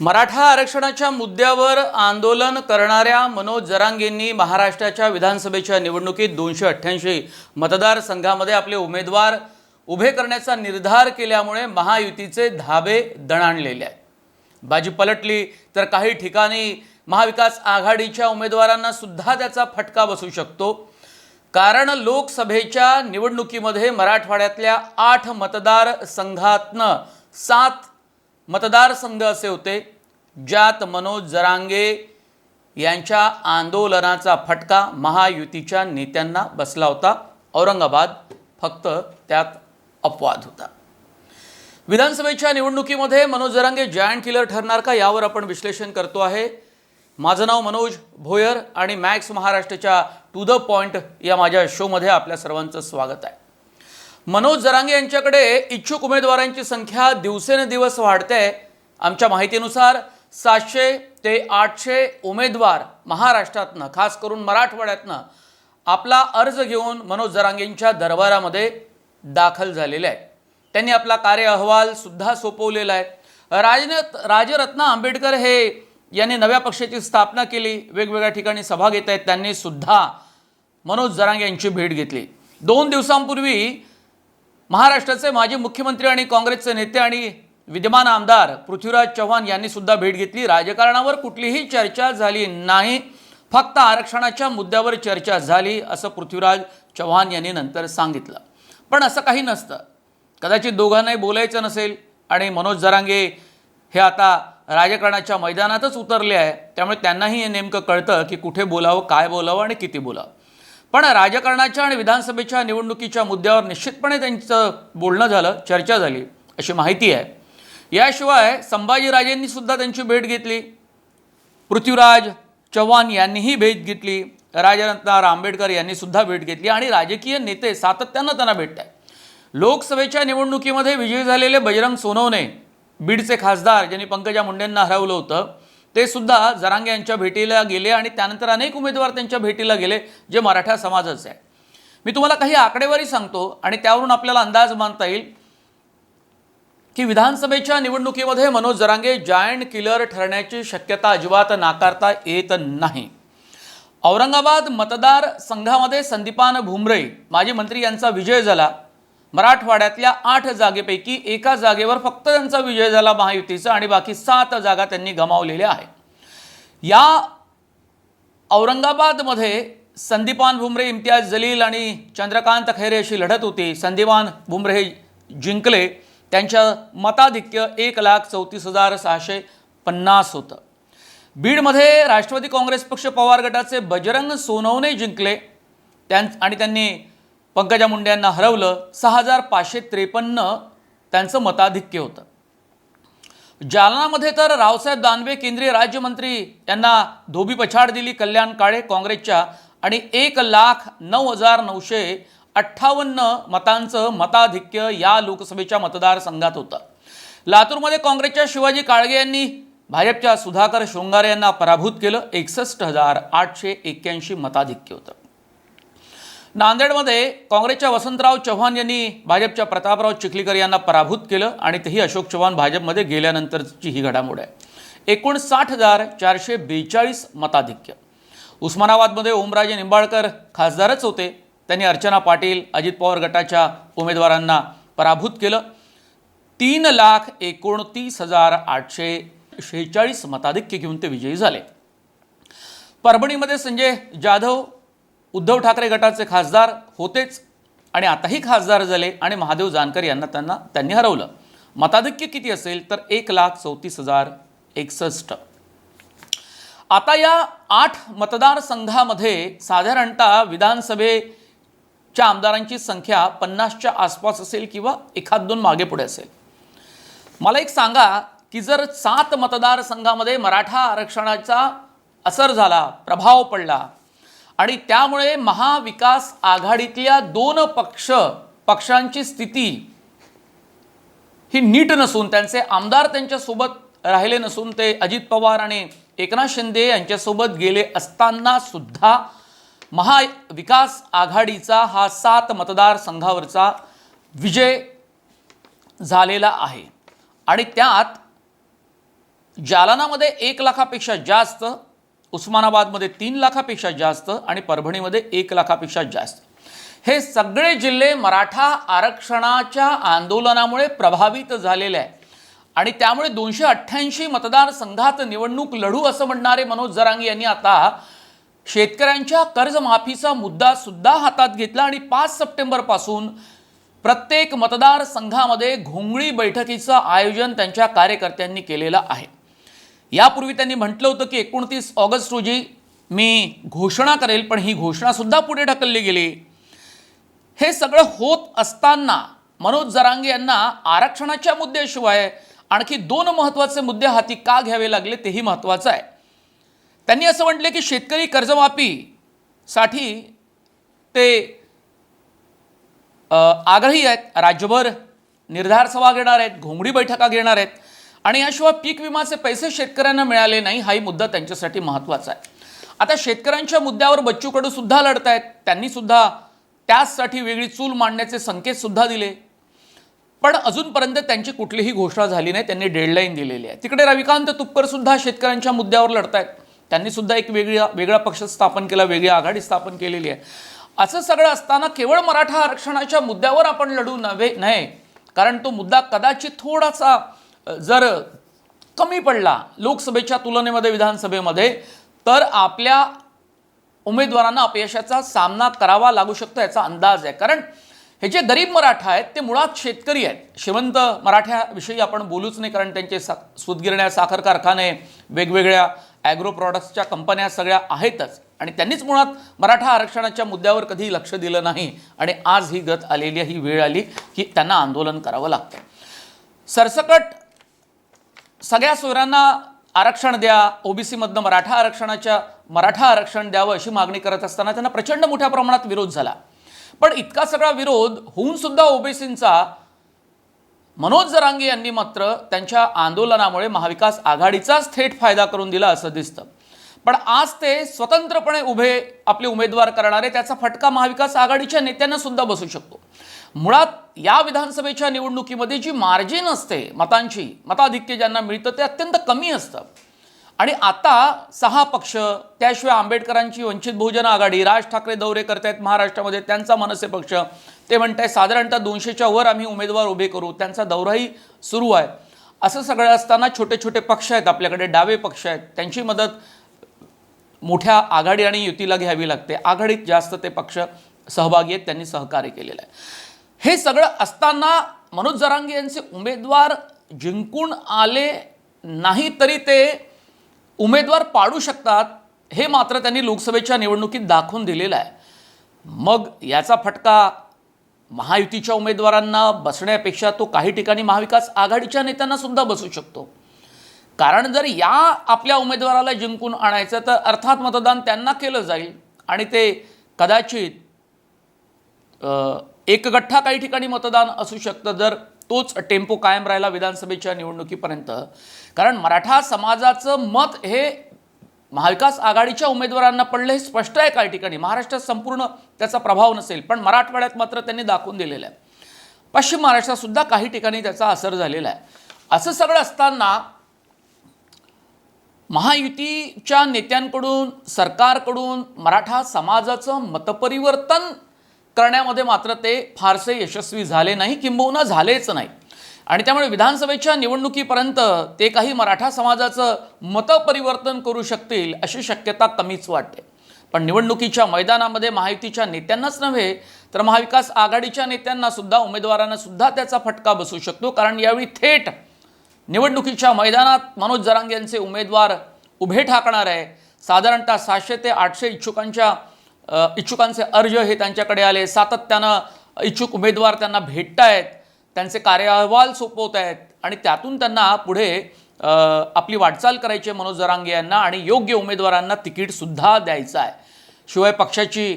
मराठा आरक्षणाच्या मुद्द्यावर आंदोलन करणाऱ्या मनोज जरांगेंनी महाराष्ट्राच्या विधानसभेच्या निवडणुकीत दोनशे अठ्ठ्याऐंशी मतदारसंघामध्ये आपले उमेदवार उभे करण्याचा निर्धार केल्यामुळे महायुतीचे धाबे दणाणलेले आहेत. बाजी पलटली तर काही ठिकाणी महाविकास आघाडीच्या उमेदवारांना सुद्धा त्याचा फटका बसू शकतो. कारण लोकसभेच्या निवडणुकीमध्ये मराठवाड्यातल्या आठ मतदारसंघातनं सात मतदारसंघ असे होते ज्यात मनोज जरांगे यांच्या आंदोलनाचा फटका महायुतीच्या नेत्यांना बसला होता. औरंगाबाद फक्त त्यात अपवाद होता. विधानसभेच्या निवडणुकीमध्ये मनोज जरांगे जायंट किलर ठरणार का यावर आपण विश्लेषण करतो आहे. माझं नाव मनोज भोयर आणि मॅक्स महाराष्ट्राच्या टू द पॉईंट या माझ्या शोमध्ये आपल्या सर्वांचं स्वागत आहे. मनोज जरांगे यांच्याकडे इच्छुक उमेदवारांची संख्या दिवसेंदिवस वाढते. आमच्या माहितीनुसार सातशे ते आठशे उमेदवार महाराष्ट्रातनं खास करून मराठवाड्यातनं आपला अर्ज घेऊन मनोज जरांगेंच्या दरबारामध्ये दाखल झालेले आहेत. त्यांनी आपला कार्य अहवालसुद्धा सोपवलेला आहे. राजन राजरत्न आंबेडकर हे यांनी नव्या पक्षाची स्थापना केली. वेगवेगळ्या ठिकाणी सभा घेत आहेत. त्यांनी सुद्धा मनोज जरांगे यांची भेट घेतली. दोन दिवसांपूर्वी महाराष्ट्राचे माजी मुख्यमंत्री आणि काँग्रेसचे नेते आणि विद्यमान आमदार पृथ्वीराज चव्हाण यांनी सुद्धा भेट घेतली. राजकारणावर कुठलीही चर्चा झाली नाही. फक्त आरक्षणाच्या मुद्द्यावर चर्चा झाली असं पृथ्वीराज चव्हाण यांनी नंतर सांगितलं. पण असं काही नसतं. कदाचित दोघांनाही बोलायचं नसेल आणि मनोज जरांगे हे आता राजकारणाच्या मैदानातच उतरले आहे. त्यामुळे त्यांनाही हे नेमकं कळतं की कुठे बोलावं काय बोलावं आणि किती बोलावं. पण राजकारणाच्या आणि विधानसभेच्या निवडणुकीच्या मुद्द्यावर निश्चितपणे त्यांचं बोलणं झालं चर्चा झाली अशी माहिती आहे. याशिवाय संभाजीराजेंनी सुद्धा त्यांची भेट घेतली. पृथ्वीराज चव्हाण यांनीही भेट घेतली. राजरत्नार आंबेडकर यांनी सुद्धा भेट घेतली आणि राजकीय नेते सातत्यानं त्यांना भेटत आहेत लोकसभेच्या निवडणुकीमध्ये विजयी झालेले बजरंग सोनवणे बीडचे खासदार ज्यांनी पंकजा मुंडेंना हरवलं होतं ते सुद्धा जरांगे यांच्या भेटीला गेले आणि त्यानंतर अनेक उमेदवार त्यांच्या भेटीला गेले जे मराठा समाजाचे आहे. मी तुम्हाला काही आकडेवारी सांगतो आणि त्यावरून आपल्याला अंदाज मानता येईल की विधानसभेच्या निवडणुकीमध्ये मनोज जरांगे जायंट किलर ठरण्याची शक्यता अजिबात नाकारता येत नाही. औरंगाबाद मतदारसंघामध्ये संदीपान भुमरे माजी मंत्री यांचा विजय झाला. मराठवाड्यातल्या आठ जागेपैकी एका जागेवर फक्त त्यांचा विजय झाला महायुतीचा आणि बाकी सात जागा त्यांनी गमावलेल्या आहे या औरंगाबादमध्ये संदीपान भुमरे इम्तियाज जलील आणि चंद्रकांत खैरे अशी लढत होती. संदीपान भुमरे हे जिंकले. त्यांच्या मताधिक्य एक लाख चौतीस हजार सहाशे पन्नास होतं. बीडमध्ये राष्ट्रवादी काँग्रेस पक्ष पवार गटाचे बजरंग सोनवणे जिंकले. त्यां आणि त्यांनी पंकजा मुंडे यांना हरवलं सहा हजार पाचशे त्रेपन्न त्यांचं मताधिक्य होतं. जालनामध्ये तर रावसाहेब दानवे केंद्रीय राज्यमंत्री यांना धोबी पछाड दिली कल्याण काळे काँग्रेसच्या आणि एक लाख नऊ हजार नऊशे अठ्ठावन्न मतांचं मताधिक्य या लोकसभेच्या मतदारसंघात होतं. लातूरमध्ये काँग्रेसच्या शिवाजी काळगे यांनी भाजपच्या सुधाकर शृंगारे यांना पराभूत केलं एकसष्ट हजार आठशे एक्क्याऐंशी मताधिक्य होतं. नांदेडमध्ये काँग्रेसच्या वसंतराव चव्हाण यांनी भाजपच्या प्रतापराव चिखलीकर यांना पराभूत केलं आणि तेही अशोक चव्हाण भाजपमध्ये गेल्यानंतरची ही घडामोड आहे. एकूण साठ हजार चारशे बेचाळीस मताधिक्य. उस्मानाबादमध्ये ओमराजे निंबाळकर खासदारच होते. त्यांनी अर्चना पाटील अजित पवार गटाच्या उमेदवारांना पराभूत केलं. तीन लाख एकोणतीस हजार आठशे शेहेचाळीस मताधिक्य घेऊन ते विजयी झाले. परभणीमध्ये संजय जाधव उद्धव ठाकरे गटाचे खासदार होतेच आणि आताही खासदार झाले आणि महादेव जानकर यांना त्यांना त्यांनी हरवलं. मताधिक्य किती असेल तर एक लाख चौतीस हजार एकसष्ट. आता या आठ मतदारसंघामध्ये साधारणतः विधानसभेच्या आमदारांची संख्या पन्नासच्या आसपास असेल किंवा एखाद दोन मागे पुढे असेल. मला एक सांगा की जर सात मतदारसंघामध्ये मराठा आरक्षणाचा असर झाला प्रभाव पडला आणि त्यामुळे महाविकास आघाडीतल्या दोन पक्ष पक्षांची स्थिती ही नीट नसून त्यांचे आमदार त्यांच्यासोबत राहिले नसून ते अजित पवार आणि एकनाथ शिंदे यांच्यासोबत गेले असताना सुद्धा महाविकास आघाडीचा हा सात मतदारसंघावरचा विजय झालेला आहे. आणि त्यात जालनामध्ये एक लाखापेक्षा जास्त उस्मानाबादमध्ये तीन लाखापेक्षा जास्त आणि परभणीमध्ये एक लाखापेक्षा जास्त. हे सगळे जिल्हे मराठा आरक्षणाच्या आंदोलनामुळे प्रभावित झालेले आहे आणि त्यामुळे दोनशे अठ्ठ्याऐंशी मतदारसंघात निवडणूक लढू असं म्हणणारे मनोज जरांगे यांनी आता शेतकऱ्यांच्या कर्जमाफीचा मुद्दा सुद्धा हातात घेतला आणि पाच सप्टेंबरपासून प्रत्येक मतदारसंघामध्ये घोंगळी बैठकीचं आयोजन त्यांच्या कार्यकर्त्यांनी केलेलं आहे. यापूर्वी त्यांनी म्हटलं होतं की एकोणतीस ऑगस्ट रोजी मी घोषणा करेल पण ही घोषणासुद्धा पुढे ढकलली गेली. हे सगळं होत असताना मनोज जरांगे यांना आरक्षणाच्या मुद्द्याशिवाय आणखी दोन महत्त्वाचे मुद्दे हाती का घ्यावे लागले तेही महत्त्वाचं आहे. त्यांनी असं म्हटले की शेतकरी कर्जमाफीसाठी ते आग्रही आहेत राज्यभर निर्धार सभा घेणार आहेत घोंगडी बैठका घेणार आहेत. आणि याशिवाय पीक विमाचे पैसे शेतकऱ्यांना मिळाले नाही हाही मुद्दा त्यांच्यासाठी महत्त्वाचा आहे. आता शेतकऱ्यांच्या मुद्द्यावर बच्चू कडू सुद्धा लढत आहेत त्यांनी सुद्धा त्याचसाठी वेगळी चूल मांडण्याचे संकेत सुद्धा दिले. पण अजूनपर्यंत त्यांची कुठलीही घोषणा झाली नाही त्यांनी डेडलाईन दिलेली आहे. तिकडे रविकांत तुपकर सुद्धा शेतकऱ्यांच्या मुद्द्यावर लढत आहेत त्यांनी सुद्धा एक वेगळी वेगळा पक्ष स्थापन केला वेगळी आघाडी स्थापन केलेली आहे. असं सगळं असताना केवळ मराठा आरक्षणाच्या मुद्द्यावर आपण लढू नव्हे नाही कारण तो मुद्दा कदाचित थोडासा जर कमी पडला लोकसभेच्या तुलनेमध्ये विधानसभेमध्ये तर आपल्या उमेदवारांना अपयशाचा सामना करावा लागू शकतो याचा अंदाज आहे. कारण हे जे गरीब मराठा आहेत ते मुळात शेतकरी आहेत. श्रीमंत मराठ्याविषयी आपण बोलूच नाही कारण त्यांचे सा सुतगिरण्या साखर कारखाने वेगवेगळ्या ॲग्रो प्रॉडक्ट्सच्या कंपन्या सगळ्या आहेतच. आणि त्यांनीच मुळात मराठा आरक्षणाच्या मुद्द्यावर कधी लक्ष दिलं नाही. आणि आज ही गत आलेली आहे, ही वेळ आली की त्यांना आंदोलन करावं लागतं. सरसकट सगळ्या सोयऱ्यांना आरक्षण द्या ओबीसीमधनं मराठा आरक्षणाच्या मराठा आरक्षण द्यावं अशी मागणी करत असताना त्यांना प्रचंड मोठ्या प्रमाणात विरोध झाला. पण इतका सगळा विरोध होऊन सुद्धा ओबीसींचा मनोज जरांगे यांनी मात्र त्यांच्या आंदोलनामुळे महाविकास आघाडीचाच थेट फायदा करून दिला असं दिसतं. पण आज ते स्वतंत्रपणे उभे आपले उमेदवार करणारे त्याचा फटका महाविकास आघाडीच्या नेत्यांना सुद्धा बसू शकतो. मुळात या विधानसभेच्या निवडणुकीमध्ये जी मार्जिन असते मतांची मताधिक्य ज्यांना मिळतं ते अत्यंत कमी असतं. आणि आता सहा पक्ष त्याशिवाय आंबेडकरांची वंचित बहुजन आघाडी राज ठाकरे दौरे करतायत महाराष्ट्रामध्ये त्यांचा मनसे पक्ष ते म्हणताय साधारणतः दोनशेच्या वर आम्ही उमेदवार उभे करू त्यांचा दौराही सुरू आहे. असं सगळं असताना छोटे छोटे पक्ष आहेत आपल्याकडे डावे पक्ष आहेत त्यांची मदत मोठ्या आघाडी आणि युतीला घ्यावी लागते. आघाडीत जास्त ते पक्ष सहभागी आहेत त्यांनी सहकार्य केलेलं आहे. हे सगळं असताना मनोज जरांगे यांचे उमेदवार जिंकून आले नाही तरी ते उमेदवार पाडू शकतात हे मात्र त्यांनी लोकसभेच्या निवडणुकीत दाखवून दिलेलं आहे. मग याचा फटका महायुतीच्या उमेदवारांना बसण्यापेक्षा तो काही ठिकाणी महाविकास आघाडीच्या नेत्यांना सुद्धा बसू शकतो. कारण जर या आपल्या उमेदवाराला जिंकून आणायचं तर अर्थात मतदान त्यांना केलं जाईल आणि ते कदाचित एक गठ्ठा काही ठिकाणी मतदान असू शकतं जर तोच टेम्पो कायम राहिला विधानसभेच्या निवडणुकीपर्यंत. कारण मराठा समाजाचं मत हे महाविकास आघाडीच्या उमेदवारांना पडलं हे स्पष्ट आहे काही ठिकाणी. महाराष्ट्रात संपूर्ण त्याचा प्रभाव नसेल पण मराठवाड्यात मात्र त्यांनी दाखवून दिलेलं आहे. पश्चिम महाराष्ट्रात सुद्धा काही ठिकाणी त्याचा असर झालेला आहे. असं सगळं असताना महायुतीच्या नेत्यांकडून सरकारकडून मराठा समाजाचं मतपरिवर्तन करण्यामध्ये मात्र ते फारसे यशस्वी झाले नाही किंबहुना झालेच नाही. आणि त्यामुळे विधानसभेच्या निवडणुकीपर्यंत ते काही मराठा समाजाचं मतपरिवर्तन करू शकतील अशी शक्यता कमीच वाटते. पण निवडणुकीच्या मैदानामध्ये महायुतीच्या नेत्यांनाच नव्हे तर महाविकास आघाडीच्या नेत्यांना सुद्धा उमेदवारांना सुद्धा त्याचा फटका बसू शकतो. कारण यावेळी थेट निवडणुकीच्या मैदानात मनोज जरांगे यांचे उमेदवार उभे ठाकणार आहे. साधारणतः सातशे ते आठशे इच्छुकांच्या इच्छुकांचे अर्ज हे त्यांच्याकडे आले. सातत्यानं इच्छुक उमेदवार त्यांना भेटत आहेत त्यांचे कार्य अहवाल सोपवत आहेत आणि त्यातून त्यांना पुढे आपली वाटचाल करायची आहे मनोज जरांगे यांना आणि योग्य उमेदवारांना तिकीटसुद्धा द्यायचं आहे. शिवाय पक्षाची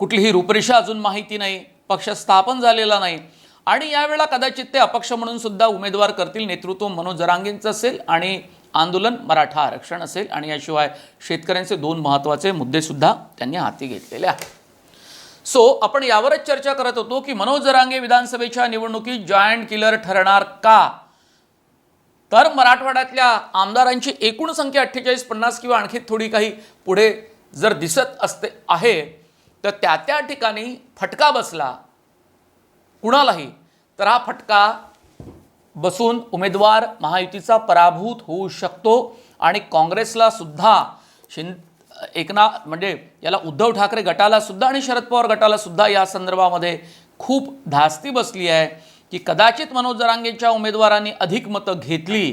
कुठलीही रूपरेषा अजून माहिती नाही. पक्ष स्थापन झालेला नाही. आणि यावेळेला कदाचित ते अपक्ष म्हणून सुद्धा उमेदवार करतील नेतृत्व मनोज जरांगेंचं असेल आणि आंदोलन मराठा आरक्षण असेल आणि याशिवाय शेतकऱ्यांचे दोन महत्त्वाचे मुद्देसुद्धा त्यांनी हाती घेतलेले आहेत. सो आपण यावरच चर्चा करत होतो की मनोज जरांगे विधानसभेच्या निवडणुकीत जॉईंट किलर ठरणार का? तर मराठवाड्यातल्या आमदारांची एकूण संख्या अठ्ठेचाळीस पन्नास किंवा आणखी थोडी काही पुढे जर दिसत असते आहे तर त्या त्या ठिकाणी फटका बसला. कुणालाही? तर हा फटका बसून उमेदवार महायुतीचा पराभूत होऊ शकतो आणि काँग्रेसला सुद्धा शिं एकना म्हणजे याला उद्धव ठाकरे गटाला सुद्धा आणि शरद पवार गटाला सुद्धा या संदर्भामध्ये खूप धास्ती बसली आहे की कदाचित मनोज रांगेच्या उमेदवारांनी अधिक मतं घेतली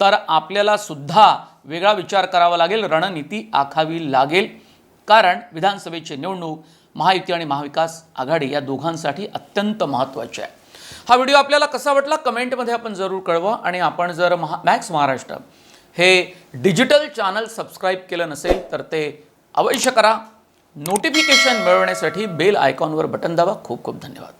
तर आपल्याला सुद्धा वेगळा विचार करावा लागेल रणनीती आखावी लागेल. कारण विधानसभेची निवडणूक महायुती आणि महाविकास आघाडी या दोघांसाठी अत्यंत महत्त्वाची आहे. हा व्हिडिओ आपल्याला कसा वाटला कमेंटमध्ये आपण जरूर कळवा आणि आपण जर महा मॅक्स महाराष्ट्र हे डिजिटल चॅनल सबस्क्राईब केलं नसेल तर ते अवश्य करा. नोटिफिकेशन मिळवण्यासाठी बेल आयकॉनवर बटन दाबा. खूप खूप धन्यवाद.